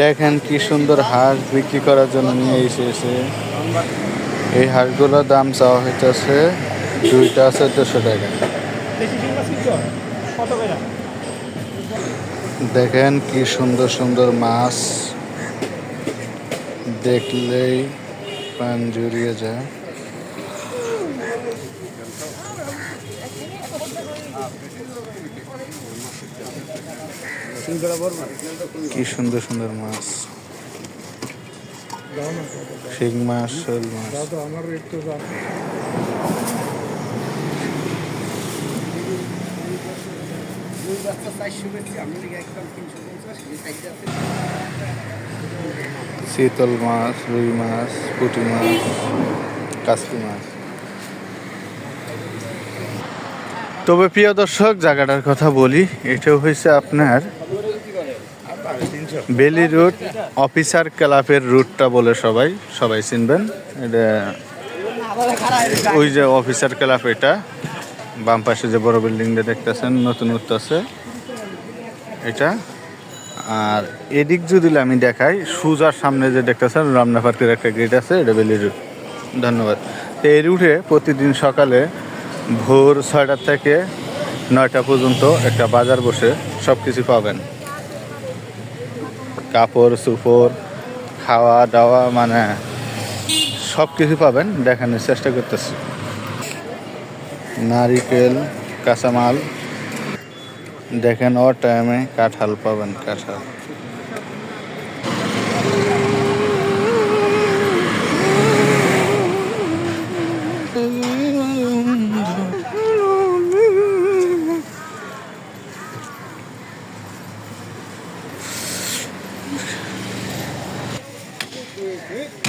দেখেন কি সুন্দর হাঁস বিক্রি করার জন্য নিয়ে এসেছে। এই হাঁসগুলোর দাম চাওয়া হইতেছে দুইটা টাকা দেশি করে দেখেন কি সুন্দর সুন্দর মাছ। দেখলেই প্রাণ জুড়িয়ে যায়। কি সুন্দর সুন্দর মাছ। শিং মাছ, শোল মাছ। শীতল মাছ, রুই মাছ, পুঁটি মাছ কাসকি মাছ। তবে প্রিয় দর্শক, জায়গাটার কথা বলি, এটাও হয়েছে আপনার বেলি রুট, অফিসার ক্লাবের রুটটা বলে সবাই সবাই চিনবেন। এটা ওই যে অফিসার ক্লাব এটা, বাম পাশে যে বড় বিল্ডিংটা দেখতেছেন, নতুন আছে। এটা, আর এদিক যদি আমি দেখাই, সুজার সামনে যে দেখতেছেন রমনা পার্কের একটা গেট আছে, এটা বেলি রুট। ধন্যবাদ। তো এই রুটে প্রতিদিন সকালে ভোর ছয়টার থেকে নয়টা পর্যন্ত একটা বাজার বসে সব কিছু পাবেন। কাপড় সুপড় খাওয়া, দাওয়া মানে সব কিছু পাবেন, দেখানোর চেষ্টা করতেছি। নারিকেল, কাঁচামাল, দেখেন ও টাইমে কাঁঠাল পাবেন, কাঁঠাল। Wait, wait.